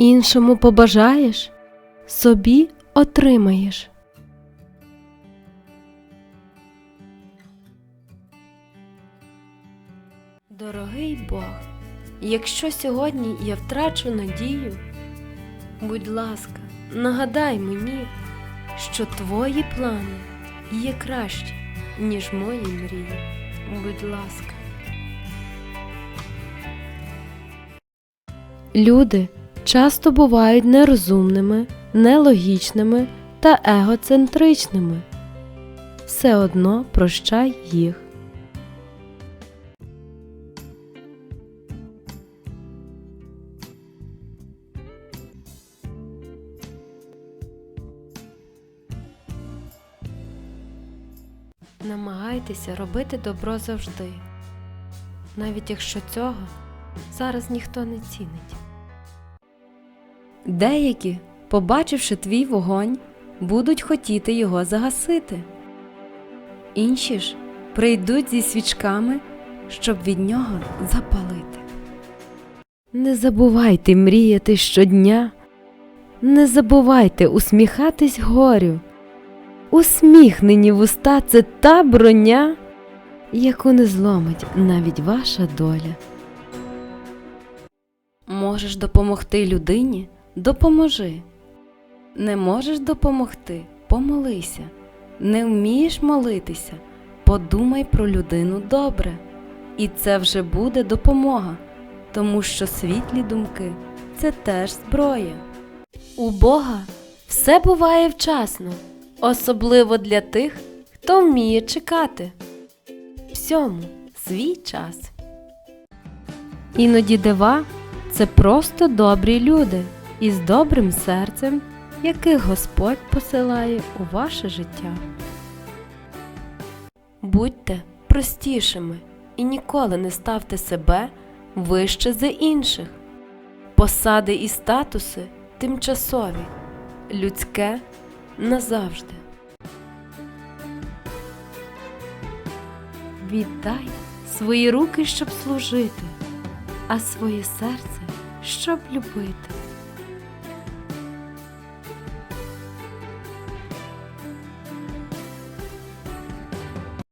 Іншому побажаєш, собі отримаєш. Дорогий Бог, якщо сьогодні я втрачу надію, будь ласка, нагадай мені, що твої плани є кращі, ніж мої мрії. Будь ласка. Люди часто бувають нерозумними, нелогічними та егоцентричними. Все одно прощай їх. Намагайтеся робити добро завжди, навіть якщо цього зараз ніхто не цінить. Деякі, побачивши твій вогонь, будуть хотіти його загасити. Інші ж прийдуть зі свічками, щоб від нього запалити. Не забувайте мріяти щодня, не забувайте усміхатись горю. Усміхнені вуста це та броня, яку не зломить навіть ваша доля. Можеш допомогти людині допоможи. Не можеш допомогти помолися. Не вмієш молитися, подумай про людину добре. І це вже буде допомога, тому що світлі думки це теж зброя. У Бога все буває вчасно, особливо для тих, хто вміє чекати. Всьому свій час. Іноді дива це просто добрі люди із добрим серцем, яких Господь посилає у ваше життя. Будьте простішими і ніколи не ставте себе вище за інших. Посади і статуси тимчасові, людське назавжди. Віддай свої руки, щоб служити, а своє серце, щоб любити.